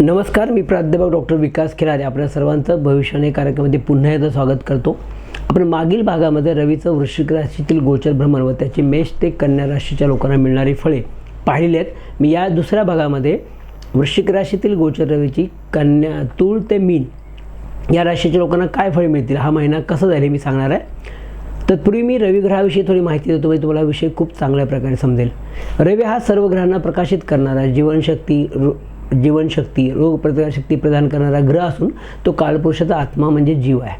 नमस्कार मी प्राध्यापक डॉक्टर विकास खिलारे. आपल्या सर्वांचं भविष्याने कार्यक्रमामध्ये पुन्हा एकदा स्वागत करतो. आपण मागील भागामध्ये रवीचं वृश्चिक राशीतील गोचर भ्रमण व त्याची मेष ते कन्या राशीच्या लोकांना मिळणारी फळे पाहिली आहेत. मी या दुसऱ्या भागामध्ये वृश्चिक राशीतील गोचर रवीची कन्या तूळ ते मीन या राशीच्या लोकांना काय फळे मिळतील हा महिना कसा जाईल मी सांगणार आहे. तत्पूर्वी मी रवी ग्रहाविषयी थोडी माहिती देतो म्हणजे तुम्हाला विषय खूप चांगल्या प्रकारे समजेल. रवी हा सर्व ग्रहांना प्रकाशित करणारा जीवनशक्ती जीवनशक्ती रोगप्रतिकारशक्ती प्रदान करणारा ग्रह असून तो कालपुरुषाचा आत्मा म्हणजे जीव आहे.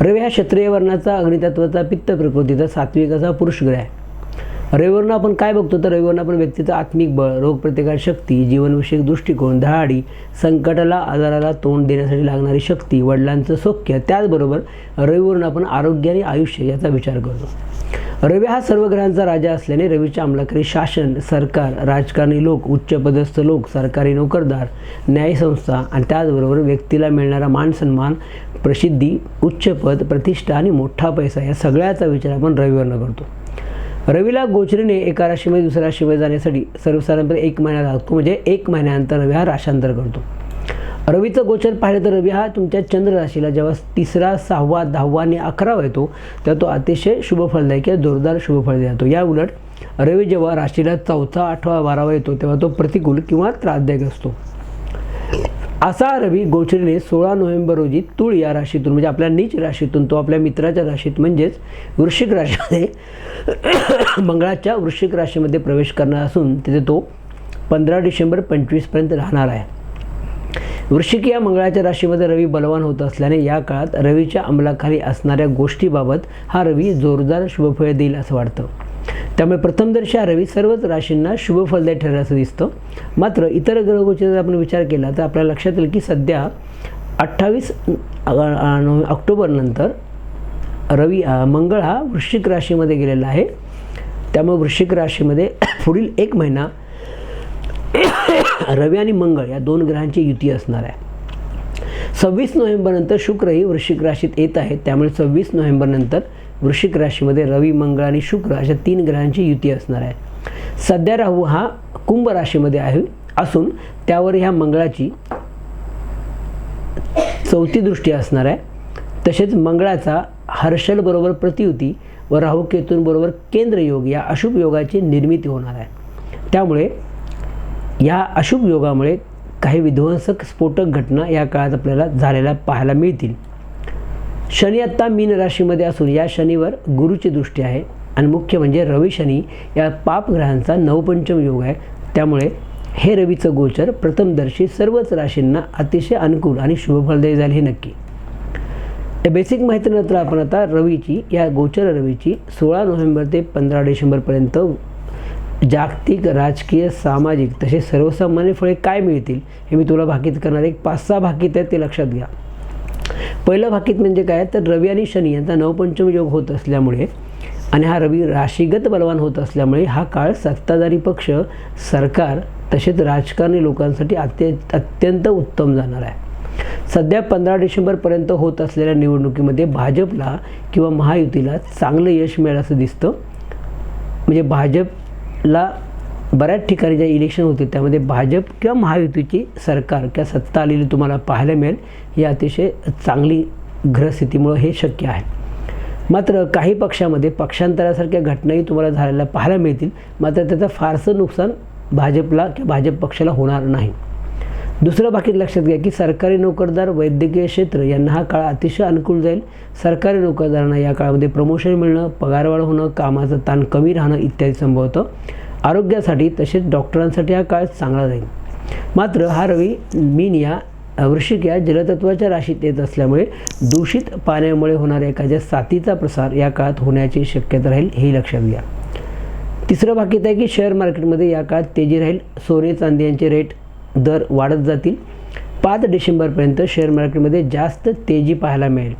रवी हा क्षत्रिय वर्णाचा अग्नितत्वाचा पित्त प्रकृतीचा सात्विकाचा पुरुष ग्रह आहे. रविवर्ण आपण काय बघतो? तर रविवरनं आपण व्यक्तीचं आत्मिक बळ रोगप्रतिकार शक्ती जीवनविषयक दृष्टिकोन धाडी संकटाला आजाराला तोंड देण्यासाठी लागणारी शक्ती वडिलांचं सौख्य त्याचबरोबर रविवरून आपण आरोग्य आणि आयुष्य याचा विचार करतो. रवी हा सर्व ग्रहांचा राजा असल्याने रवीच्या अंमलाखाली शासन सरकार राजकारणी लोक उच्चपदस्थ लोक सरकारी नोकरदार न्यायसंस्था आणि त्याचबरोबर व्यक्तीला मिळणारा मानसन्मान प्रसिद्धी उच्चपद प्रतिष्ठा आणि मोठा पैसा या सगळ्याचा विचार आपण रविवरनं करतो. रवीला गोचरीने एका राशीमध्ये दुसऱ्या राशीमध्ये जाण्यासाठी सर्वसाधारणपणे एक महिना लागतो. म्हणजे एक महिन्यानंतर रवी हा राशांतर करतो. रवीचं गोचर पाहिलं तर रवी हा तुमच्या चंद्र राशीला जेव्हा तिसरा सहावा दहावा आणि अकरावा येतो तेव्हा तो अतिशय शुभफलदायी किंवा जोरदार शुभफळ देतो या उलट रवी जेव्हा राशीला चौथा आठवा बारावा येतो तेव्हा तो प्रतिकूल किंवा त्रासदायक असतो. असा रवी गोचरीने सोळा नोव्हेंबर रोजी तुळ या राशीतून म्हणजे आपल्या नीच राशीतून तो आपल्या मित्राच्या राशीत म्हणजेच वृश्चिक राशीमध्ये मंगळाच्या वृश्चिक राशीमध्ये प्रवेश करणार असून तिथे तो पंधरा डिसेंबर पंचवीसपर्यंत राहणार आहे. वृश्चिक या मंगळाच्या राशीमध्ये रवी बलवान होत असल्याने या काळात रवीच्या अंमलाखाली असणाऱ्या गोष्टीबाबत हा रवी जोरदार शुभफळ देईल असं वाटतं. त्यामुळे प्रथमदर्शी हा रवी सर्वच राशींना शुभफलदायी ठरेल असं दिसतं. मात्र इतर ग्रहगोचीचा जर आपण विचार केला तर आपल्या लक्षात येईल की सध्या अठ्ठावीस ऑक्टोबरनंतर रवी मंगळ हा वृश्चिक राशीमध्ये गेलेला आहे. त्यामुळे वृश्चिक राशीमध्ये पुढील एक महिना रवी आणि मंगळ या दोन ग्रहांची युती असणार आहे. सव्वीस नोव्हेंबरनंतर शुक्रही वृश्चिक राशीत येत आहे. त्यामुळे सव्वीस नोव्हेंबरनंतर वृश्चिक राशीमध्ये रवी मंगळ आणि शुक्र अशा तीन ग्रहांची युती असणार आहे. सध्या राहू हा कुंभ राशीमध्ये आहे असून त्यावर ह्या मंगळाची चौथी दृष्टी असणार आहे. तसेच मंगळाचा हर्षलबरोबर प्रतियुती व राहू केतूंबरोबर केंद्रयोग या अशुभ योगाची निर्मिती होणार आहे. त्यामुळे या अशुभ योगामुळे काही विध्वंसक स्फोटक घटना या काळात आपल्याला झालेल्या पाहायला मिळतील. शनी आत्ता मीन राशीमध्ये असून या शनीवर गुरुची दृष्टी आहे आणि मुख्य म्हणजे रवी शनी या पापग्रहांचा नवपंचम योग आहे. त्यामुळे हे रवीचं गोचर प्रथमदर्शी सर्वच राशींना अतिशय अनुकूल आणि शुभफलदायी झाले हे नक्की. या बेसिक माहितीनंतर आपण आता रवीची या गोचर रवीची सोळा नोव्हेंबर ते पंधरा डिसेंबरपर्यंत जागतिक राजकीय सामाजिक तसे सर्वसामान्य फळे काय मिळतील हे मी तुला भाकीत करणार. एक पाच सहा भाकीत आहेत ते लक्षात घ्या. पहिलं भाकीत म्हणजे काय? तर रवी आणि शनी यांचा नवपंचम योग होत असल्यामुळे आणि हा रवी राशीगत बलवान होत असल्यामुळे हा काळ सत्ताधारी पक्ष सरकार तसेच राजकारणी लोकांसाठी अत्य अत्यंत उत्तम जाणार आहे. सध्या पंधरा डिसेंबरपर्यंत होत असलेल्या निवडणुकीमध्ये भाजपला किंवा महायुतीला चांगलं यश मिळालं असं दिसतं. म्हणजे भाजप ला बऱ्याच ठिकाणी ज्या इलेक्शन होते त्यामध्ये भाजप किंवा महायुतीची सरकार किंवा सत्ता आलेली तुम्हाला पाहायला मिळेल ही अतिशय चांगली ग्रहस्थितीमुळं हे शक्य आहे. मात्र काही पक्षामध्ये पक्षांतरासारख्या घटनाही तुम्हाला झालेल्या पाहायला मिळतील मात्र त्याचं फारसं नुकसान भाजपला किंवा भाजप पक्षाला होणार नाही. दुसरं बाकी लक्षात घ्या की सरकारी नोकरदार वैद्यकीय क्षेत्र यांना हा काळ अतिशय अनुकूल जाईल. सरकारी नोकरदारांना या काळामध्ये प्रमोशन मिळणं पगारवाढ होणं कामाचं ताण कमी राहणं इत्यादी संभवतं. आरोग्यासाठी तसेच डॉक्टरांसाठी हा काळ चांगला जाईल. मात्र हा रवी मीन या वृश्चिक या जलतत्वाच्या राशीत येत असल्यामुळे दूषित पाण्यामुळे होणाऱ्या एखाद्या साथीचा प्रसार या काळात होण्याची शक्यता राहील हे लक्षात घ्या. तिसरं बाकीत आहे की शेअर मार्केटमध्ये या काळात तेजी राहील. सोने चांदी यांचे रेट दर वाढत जातील. पाच डिसेंबरपर्यंत शेअर मार्केटमध्ये जास्त तेजी पाहायला मिळेल.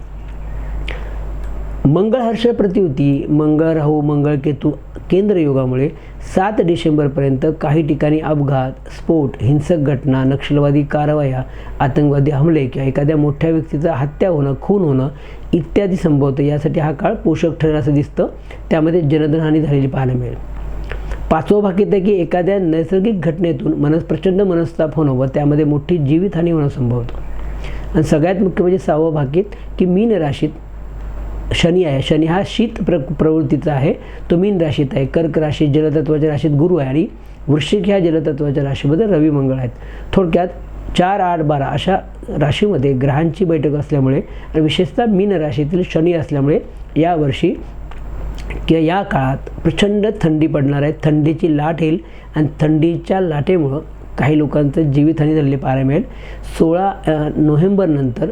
मंगळ हर्ष प्रतियुती मंगळ राहू मंगळ केतू केंद्र योगामुळे सात डिसेंबरपर्यंत काही ठिकाणी अपघात स्फोट हिंसक घटना नक्षलवादी कारवाया आतंकवादी हमले किंवा एखाद्या मोठ्या व्यक्तीचा हत्या होणं खून होणं इत्यादी संभवतं. यासाठी हा काळ पोषक ठरेल असं दिसतं. त्यामध्ये जनधनहानी झालेली पाहायला मिळेल. पाचवं भाग येतं की एखाद्या नैसर्गिक घटनेतून मनस प्रचंड मनस्ताप होणं व त्यामध्ये मोठी जीवितहानी होणं संभवतं आणि सगळ्यात मुख्य म्हणजे सहावं भाकीत की मीन राशीत शनी आहे. शनी हा शीत प्र प्रवृत्तीचा आहे. तो मीन राशीत आहे. कर्क राशीत जलतत्वाच्या राशीत गुरु आहे आणि वृश्चिक ह्या जलतत्वाच्या राशीमध्ये रवी मंगळ आहेत. थोडक्यात चार आठ बारा अशा राशीमध्ये ग्रहांची बैठक असल्यामुळे आणि विशेषतः मीन राशीतील शनी असल्यामुळे यावर्षी किंवा या काळात प्रचंड थंडी पडणार आहे. थंडीची लाट येईल आणि थंडीच्या लाटेमुळं काही लोकांचं जीवितहानी झालेली पाहायला मिळेल. सोळा नोव्हेंबरनंतर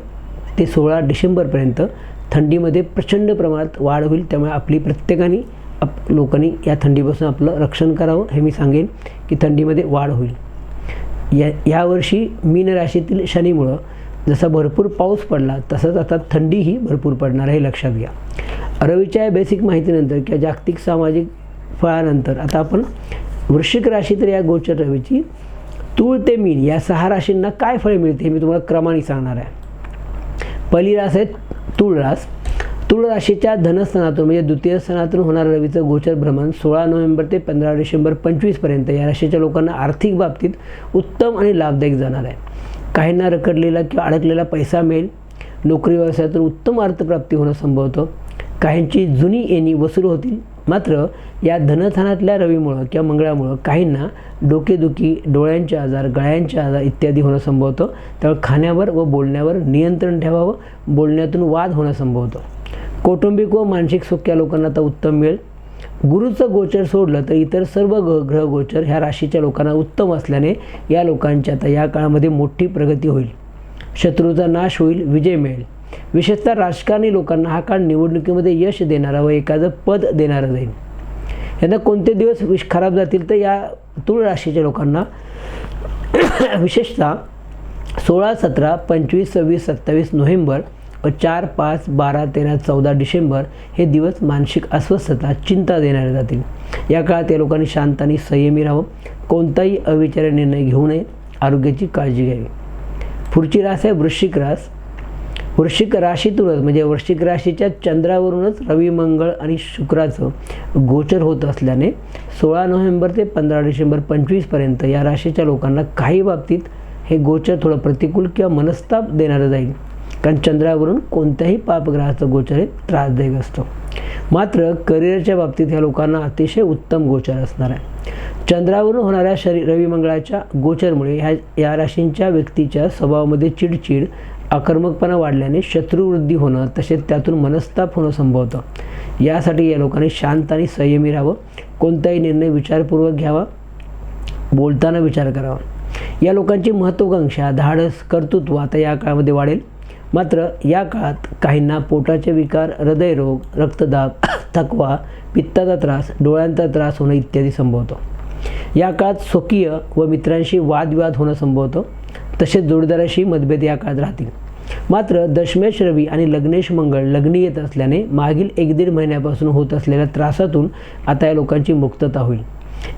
ते सोळा डिसेंबरपर्यंत थंडीमध्ये प्रचंड प्रमाणात वाढ होईल. त्यामुळे आपली प्रत्येकाने आप लोकांनी या थंडीपासून आपलं रक्षण करावं हे मी सांगेन की थंडीमध्ये वाढ होईल. या यावर्षी मीन राशीतील शनीमुळं जसा भरपूर पाऊस पडला तसंच आता थंडीही भरपूर पडणार आहे लक्षात घ्या. रवीच्या या बेसिक माहितीनंतर किंवा जागतिक सामाजिक फळानंतर आता आपण वृश्चिक राशी तर या गोचर रवीची तूळ ते मीन या सहा राशींना काय फळे मिळते हे मी तुम्हाला क्रमाने सांगणार आहे. पहिली रास आहे तूळ रास. तूळ राशीच्या धनस्थानातून म्हणजे द्वितीय स्थानातून होणारं रवीचं गोचर भ्रमण सोळा नोव्हेंबर ते पंधरा डिसेंबर पंचवीसपर्यंत या राशीच्या लोकांना आर्थिक बाबतीत उत्तम आणि लाभदायक जाणार आहे. काहींना रखडलेला किंवा अडकलेला पैसा मिळेल. नोकरी व्यवसायातून उत्तम अर्थप्राप्ती होणं संभवतं. काहींची जुनी येणी वसूल होतील. मात्र या धनस्थानातल्या रवीमुळं किंवा मंगळामुळं काहींना डोकेदुखी डोळ्यांचे आजार गळ्यांचे आजार इत्यादी होणं संभवतं. त्यामुळे खाण्यावर व बोलण्यावर नियंत्रण ठेवावं. बोलण्यातून वाद होणं संभवतं. कौटुंबिक व मानसिक सुख या लोकांना आता उत्तम मिळेल. गुरुचं गोचर सोडलं तर इतर सर्व ग ग्रह गोचर ह्या राशीच्या लोकांना उत्तम असल्याने या लोकांची आता या काळामध्ये मोठी प्रगती होईल. शत्रूचा नाश होईल विजय मिळेल. विशेषतः राजकारणी लोकांना हा काळ निवडणुकीमध्ये यश देणारा व एखादं पद देणारा जाईल. यांना कोणते दिवस विश खराब जातील तर या तुळ राशीच्या लोकांना विशेषतः सोळा सतरा पंचवीस सव्वीस सत्तावीस नोव्हेंबर व चार पाच बारा तेरा चौदा डिसेंबर हे दिवस मानसिक अस्वस्थता चिंता देणारे जातील. या काळात या लोकांनी शांत आणि संयमी राहावं. कोणताही अविचारी निर्णय घेऊ नये. आरोग्याची काळजी घ्यावी. पुढची रास आहे वृश्चिक रास. वृश्चिक राशीतूनच म्हणजे वृश्चिक राशीच्या चंद्रावरूनच रवी मंगळ आणि शुक्राचं गोचर होत असल्याने सोळा नोव्हेंबर ते पंधरा डिसेंबर पंचवीसपर्यंत या राशीच्या लोकांना काही बाबतीत हे गोचर थोडं प्रतिकूल किंवा मनस्ताप देणारं जाईल. कारण चंद्रावरून कोणत्याही पापग्रहाचं गोचर हे त्रासदायक असतं. मात्र करिअरच्या बाबतीत ह्या लोकांना अतिशय उत्तम गोचर असणार आहे. चंद्रावरून होणाऱ्या शरी रविमंगळाच्या गोचरमुळे ह्या या राशींच्या व्यक्तीच्या स्वभावामध्ये चिडचिड आक्रमकपणा वाढल्याने शत्रुवृद्धी होणं तसेच त्यातून मनस्ताप होणं संभवतं. यासाठी या लोकांनी शांत आणि संयमी राहावं. कोणताही निर्णय विचारपूर्वक घ्यावा. बोलताना विचार करावा. या लोकांची महत्त्वाकांक्षा धाडस कर्तृत्व आता या काळामध्ये वाढेल. मात्र या काळात काहींना पोटाचे विकार हृदयरोग रक्तदाब थकवा पित्ताचा त्रास डोळ्यांचा त्रास होणं इत्यादी संभवतो. या काळात स्वकीय व मित्रांशी वादविवाद होणं संभवतं. तसेच जोडीदाराशी मतभेद या काळात राहतील. मात्र दशमेश रवी आणि लग्नेश मंगळ लग्नी येत असल्याने मागील एक दीड महिन्यापासून होत असलेल्या त्रासातून आता या लोकांची मुक्तता होईल.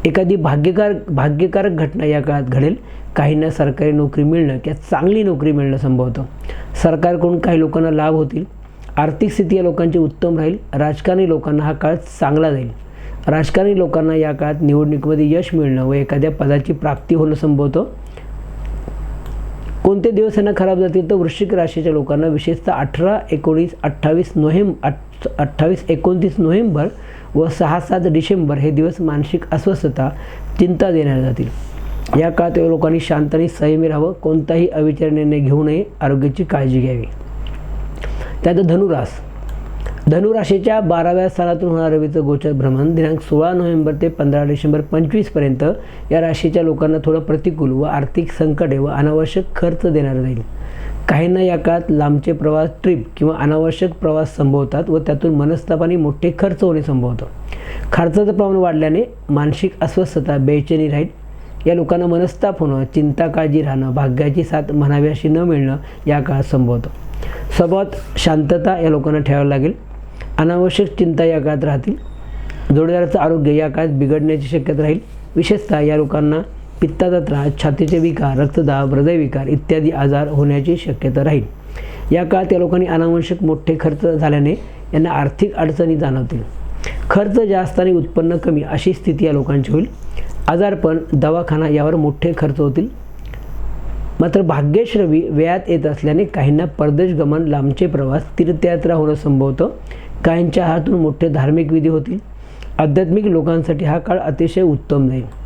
एखादी भाग्यकार भाग्यकारक घटना या काळात घडेल. काहींना सरकारी नोकरी मिळणं किंवा चांगली नोकरी मिळणं संभवतं. सरकारकडून काही लोकांना लाभ होतील. आर्थिक स्थिती या लोकांची उत्तम राहील. राजकारणी लोकांना हा काळ चांगला जाईल. राजकारणी लोकांना या काळात निवडणुकीमध्ये यश मिळणं व एखाद्या पदाची प्राप्ती होणं संभवतं. कोणते दिवस यांना खराब जातील तर वृश्चिक राशीच्या लोकांना विशेषतः अठरा एकोणीस अठ्ठावीस नोव्हेंबर अठ अठ्ठावीस एकोणतीस नोव्हेंबर व सहा सात डिसेंबर हे दिवस मानसिक अस्वस्थता चिंता देण्यात जातील. या काळात या लोकांनी शांत आणि संयमी राहावं. कोणताही अविचार निर्णय घेऊ नये. आरोग्याची काळजी घ्यावी. त्यात धनुरास. धनुराशीच्या बाराव्या स्थानातून होणारं रवीचं गोचर भ्रमण दिनांक सोळा नोव्हेंबर ते पंधरा डिसेंबर पंचवीसपर्यंत या राशीच्या लोकांना थोडं प्रतिकूल व आर्थिक संकटे व अनावश्यक खर्च देणारं जाईल. काहींना या काळात लांबचे प्रवास ट्रिप किंवा अनावश्यक प्रवास संभवतात व त्यातून मनस्तापाने मोठे खर्च होणे संभवतं. खर्चाचं प्रमाण वाढल्याने मानसिक अस्वस्थता बेचैनी राहील. या लोकांना मनस्ताप होणं चिंता काळजी राहणं भाग्याची साथ म्हणावी अशी न मिळणं या काळात संभवतं. स्वभावात शांतता या लोकांना ठेवावी लागेल. अनावश्यक चिंता या काळात राहतील. जोडीदाराचं आरोग्य या काळात बिघडण्याची शक्यता राहील. विशेषतः या लोकांना पित्ताचा त्रास छातीचे विकार रक्तदाब हृदयविकार इत्यादी आजार होण्याची शक्यता राहील. या काळात या लोकांनी अनावश्यक मोठे खर्च झाल्याने यांना आर्थिक अडचणी जाणवतील. खर्च जास्त आणि उत्पन्न कमी अशी स्थिती या लोकांची होईल. आजारपण दवाखाना यावर मोठे खर्च होतील. मात्र भाग्यश्रवी वेळात येत असल्याने काहींना परदेश गमन लांबचे प्रवास तीर्थयात्रा होणं संभवतं. काहींच्या हातून मोठे धार्मिक विधी होतील. आध्यात्मिक लोकांसाठी हा काळ अतिशय उत्तम जाईल.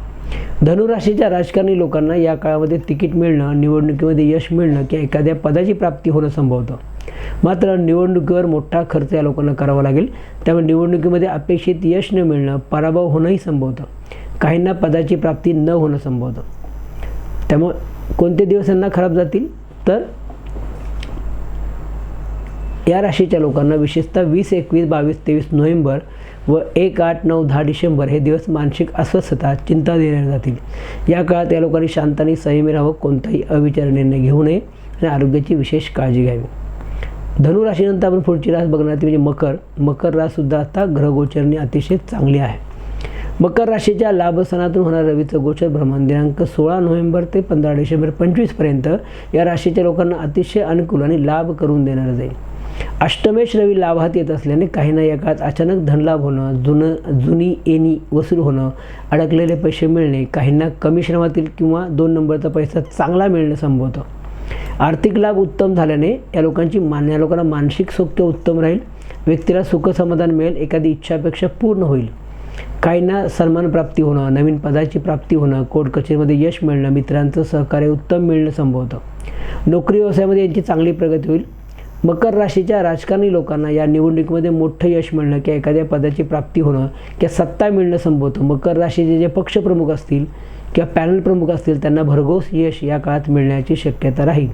धनुराशीच्या राजकारणी लोकांना या काळामध्ये तिकीट मिळणं निवडणुकीमध्ये यश मिळणं किंवा एखाद्या पदाची प्राप्ती होणं संभवतं. मात्र निवडणुकीवर मोठा खर्च या लोकांना करावा लागेल. त्यामुळे निवडणुकीमध्ये अपेक्षित यश न मिळणं पराभव होणंही संभवतं. काहींना पदाची प्राप्ती न होणं संभवतं. त्यामुळे कोणते दिवस यांना खराब जातील? तर या राशीच्या लोकांना विशेषतः वीस एकवीस बावीस तेवीस नोव्हेंबर व एक आठ नऊ दहा डिसेंबर हे दिवस मानसिक अस्वस्थता चिंता देण्यात जातील. या काळात या लोकांनी शांताने संयमी राहावं कोणताही अविचार निर्णय घेऊ नये आणि आरोग्याची विशेष काळजी घ्यावी. धनुराशीनंतर आपण पुढची रास बघणार ती म्हणजे मकर. मकर राससुद्धा आता ग्रहगोचरणी अतिशय चांगली आहे. मकर राशीच्या लाभस्थानातून होणार रवीचं गोचर भ्रमण दिनांक सोळा नोव्हेंबर ते पंधरा डिसेंबर पंचवीसपर्यंत या राशीच्या लोकांना अतिशय अनुकूल आणि लाभ करून देणारं जाईल. अष्टमेश रवी लाभात येत असल्याने काहींना या काळात अचानक धनलाभ होणं जुनं जुनी एनी वसूल होणं अडकलेले पैसे मिळणे काहींना कमी श्रमातील किंवा दोन नंबरचा पैसा चांगला मिळणं संभवतं. आर्थिक लाभ उत्तम झाल्याने या लोकांची मान या लोकांना मानसिक सौख्य उत्तम राहील व्यक्तीला सुखसमाधान मिळेल एखादी इच्छापेक्षा पूर्ण होईल. काहींना सन्मान प्राप्ती होणं नवीन पदाची प्राप्ती होणं कोर्ट कचेरीमध्ये यश मिळणं मित्रांचं सहकार्य उत्तम मिळणं संभवतं. नोकरी व्यवसायामध्ये यांची चांगली प्रगती होईल. मकर राशीच्या राजकारणी लोकांना या निवडणुकीमध्ये मोठं यश मिळणं किंवा एखाद्या पदाची प्राप्ती होणं किंवा सत्ता मिळणं संभवतं. मकर राशीचे जे पक्षप्रमुख असतील किंवा पॅनल प्रमुख असतील त्यांना भरघोस यश या काळात मिळण्याची शक्यता राहील.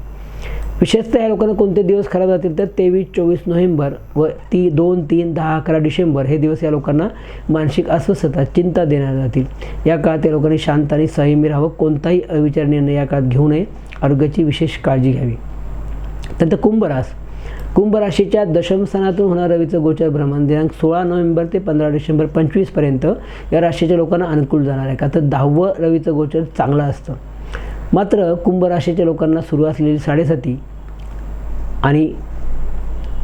विशेषतः या लोकांना कोणते दिवस खराब जातील तर तेवीस चोवीस नोव्हेंबर व ती दोन तीन दहा अकरा डिसेंबर हे दिवस या लोकांना मानसिक अस्वस्थता चिंता देण्यात जातील. या काळात या लोकांनी शांत आणि संयमी राहावं कोणताही अविचार निर्णय या काळात घेऊ नये. आरोग्याची विशेष काळजी घ्यावी. त्यानंतर कुंभरास. कुंभ राशीच्या दशमस्थानातून होणारं रवीचं गोचर भ्रमण दिनांक सोळा नोव्हेंबर ते पंधरा डिसेंबर पंचवीसपर्यंत या राशीच्या लोकांना अनुकूल जाणार आहे. का तर दहावं रवीचं गोचर चांगलं असतं. मात्र कुंभ राशीच्या लोकांना सुरू असलेली साडेसाती आणि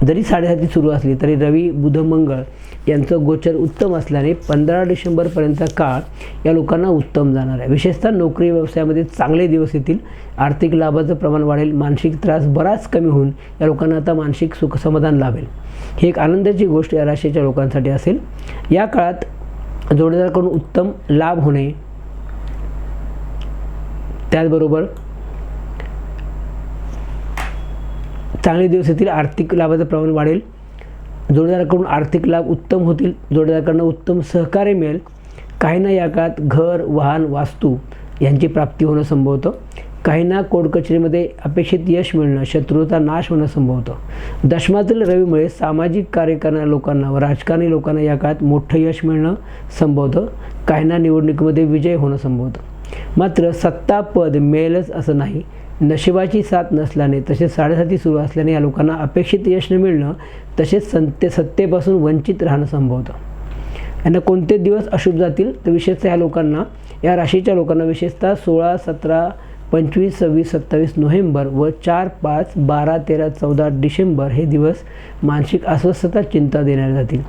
जरी साडेसाती सुरू असली तरी रवी बुध मंगळ यांचं गोचर उत्तम असल्याने पंधरा डिसेंबरपर्यंतचा काळ या लोकांना उत्तम जाणार आहे. विशेषतः नोकरी व्यवसायामध्ये चांगले दिवस येतील आर्थिक लाभाचं प्रमाण वाढेल मानसिक त्रास बराच कमी होऊन या लोकांना आता मानसिक सुखसमाधान लाभेल. ही एक आनंदाची गोष्ट या राशीच्या लोकांसाठी असेल. या काळात जोडीदाराकडून उत्तम लाभ होणे त्याचबरोबर चांगले दिवस येतील आर्थिक लाभाचं प्रमाण वाढेल जोडीदाराकडून आर्थिक लाभ उत्तम होतील जोडीदाराकडनं उत्तम सहकार्य मिळेल. काहींना या काळात घर वाहन वास्तू यांची प्राप्ती होणं संभवतं. काहींना कोर्ट अपेक्षित यश मिळणं शत्रूचा नाश होणं संभवतं. दशमातील रवीमुळे सामाजिक कार्य करणाऱ्या लोकांना व राजकारणी लोकांना या काळात मोठं यश मिळणं संभवतं. काहींना निवडणुकीमध्ये विजय होणं संभवतं. मात्र सत्ता पद मिळेलच असं नाही. नशिबाची साथ नसल्याने तसेच साडेसाती सुरू असल्याने या लोकांना अपेक्षित यश न मिळणं तसेच सत्ते सत्तेपासून वंचित राहणं संभवतं. यांना कोणते दिवस अशुभ जातील तर विशेषतः या लोकांना या राशीच्या लोकांना विशेषतः सोळा सतरा पंचवीस सव्वीस सत्तावीस नोव्हेंबर व चार पाच बारा तेरा चौदा डिसेंबर हे दिवस मानसिक अस्वस्थता चिंता देण्यात जातील.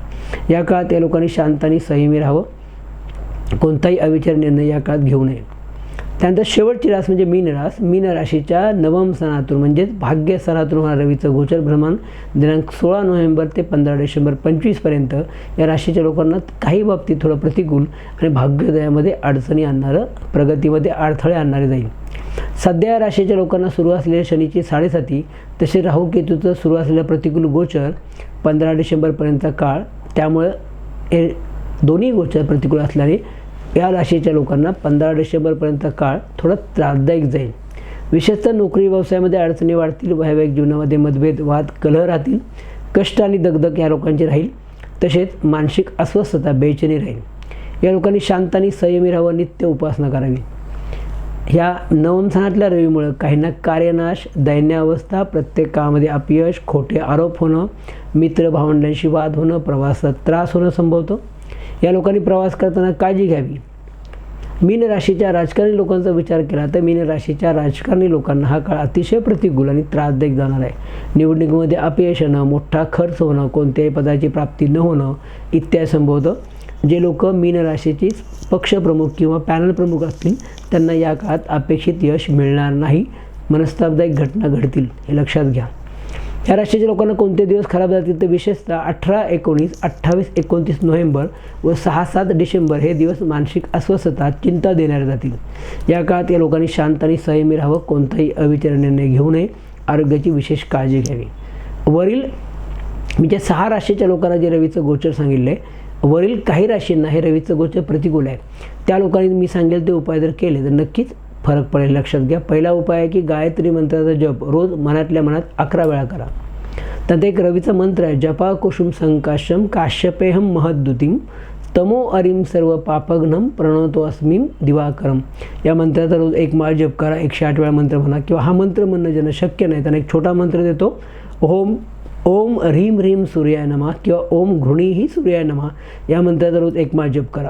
या काळात या लोकांनी शांत आणि संयमी राहावं. कोणताही अविचार निर्णय या काळात घेऊ नये. त्यानंतर शेवटची रास म्हणजे मीन रास. मीन राशीच्या नवम सणातून म्हणजेच भाग्य सणातून होणारं रवीचं गोचर भ्रमण दिनांक सोळा नोव्हेंबर ते पंधरा डिसेंबर पंचवीसपर्यंत या राशीच्या लोकांना काही बाबतीत थोडं प्रतिकूल आणि भाग्योदयामध्ये अडचणी आणणारं प्रगतीमध्ये अडथळे आणणारे जाईल. सध्या या राशीच्या लोकांना सुरू असलेल्या शनीची साडेसाती तसे राहू केतूचं सुरू असलेलं प्रतिकूल गोचर पंधरा डिसेंबरपर्यंतचा काळ त्यामुळं हे दोन्ही गोचर प्रतिकूल असल्याने या राशीच्या लोकांना पंधरा डिसेंबरपर्यंत काळ थोडा त्रासदायक जाईल. विशेषतः नोकरी व्यवसायामध्ये अडचणी वाढतील वैवाहिक जीवनामध्ये मतभेद वाद कलह राहतील कष्ट आणि दगदग या लोकांची राहील. तसेच मानसिक अस्वस्थता बेचैनी राहील. या लोकांनी शांत आणि संयमी राहावं नित्य उपासना करावी. ह्या नवम रवीमुळं काहींना कार्यनाश दैन्यावस्था प्रत्येक कामामध्ये अपयश खोटे आरोप होणं मित्र भावंडांशी वाद होणं प्रवासात त्रास होणं संभवतो. या लोकांनी प्रवास करताना काळजी घ्यावी. मीन राशीच्या राजकारणी लोकांचा विचार केला तर मीन राशीच्या राजकारणी लोकांना हा काळ अतिशय प्रतिकूल आणि त्रासदायक जाणार आहे. निवडणुकीमध्ये अपयश येणं मोठा खर्च होणं कोणत्याही पदाची प्राप्ती न होणं इत्यादी संभवतं. जे लोक मीन राशीचे पक्षप्रमुख किंवा पॅनल प्रमुख असतील त्यांना या काळात अपेक्षित यश मिळणार नाही. मनस्तापदायक घटना घडतील हे लक्षात घ्या. या राशीच्या लोकांना कोणते दिवस खराब जातील तर विशेषतः अठरा एकोणीस अठ्ठावीस एकोणतीस नोव्हेंबर व सहा सात डिसेंबर हे दिवस मानसिक अस्वस्थता चिंता देणारे जातील. या काळात या लोकांनी शांत आणि संयमी राहावं कोणताही अविचार निर्णय घेऊ नये आरोग्याची विशेष काळजी घ्यावी. वरील म्हणजे सहा राशीच्या लोकांना जे रवीचं गोचर सांगितलं आहे वरील काही राशींना हे रवीचं गोचर प्रतिकूल आहे. त्या लोकांनी मी सांगेल ते उपाय जर केले तर नक्कीच फरक पडेल. लक्षात घ्या पहिला उपाय आहे की गायत्री मंत्राचा जप. रोज मनातल्या मनात अकरा वेळा करा. त्यात एक रवीचा मंत्र आहे जपा कुसुम संकाशम काश्यपेहम महद्दुतीम तमो अरिम सर्व पापघ्नम प्रणवतो अस्मिम दिवाकरम. या मंत्राचा रोज एक माळ जप करा एकशे आठ वेळा मंत्र म्हणा किंवा हा मंत्र म्हणणं ज्यांना शक्य नाही त्यांना एक छोटा मंत्र देतो ओम ओम ह्रीम ह्रीम सूर्याय नमा किंवा ओम घृणीही सूर्याय नमा. या मंत्राचा रोज एक माळ जप करा.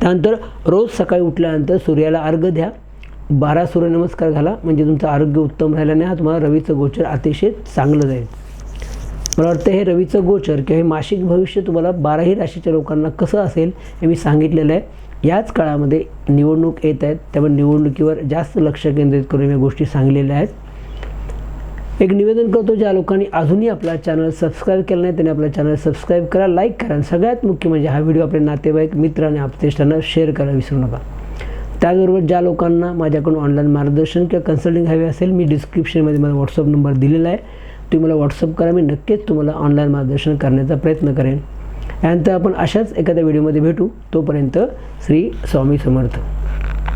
त्यानंतर रोज सकाळी उठल्यानंतर सूर्याला अर्घ द्या. बारा सूर्यनमस्कार घाला. म्हणजे तुमचं आरोग्य उत्तम राहिल्याने हा तुम्हाला रवीचं गोचर अतिशय चांगलं जाईल. मला वाटतं हे रवीचं गोचर किंवा हे मासिक भविष्य तुम्हाला बाराही राशीच्या लोकांना कसं असेल हे मी सांगितलेलं आहे. याच काळामध्ये निवडणूक येत आहेत. त्यामुळे निवडणुकीवर जास्त लक्ष केंद्रित करून या गोष्टी सांगलेल्या आहेत. एक निवेदन करतो ज्या लोकांनी अजूनही आपला चॅनल सबस्क्राईब केला नाही त्यांनी आपला चॅनल सबस्क्राईब करा लाईक करा. आणि सगळ्यात मुख्य म्हणजे हा व्हिडिओ आपले नातेवाईक मित्र आणि आपतेष्टांना शेअर करायला विसरू नका. त्याचबरोबर ज्या लोकांना माझ्याकडून ऑनलाईन मार्गदर्शन किंवा कन्सल्टिंग हवे असेल मी डिस्क्रिप्शनमध्ये माझा व्हॉट्सअप नंबर दिलेला आहे. तुम्ही मला व्हॉट्सअप करा मी नक्कीच तुम्हाला ऑनलाईन मार्गदर्शन करण्याचा प्रयत्न करेन. यानंतर आपण अशाच एखाद्या व्हिडिओमध्ये भेटू. तोपर्यंत श्री स्वामी समर्थ.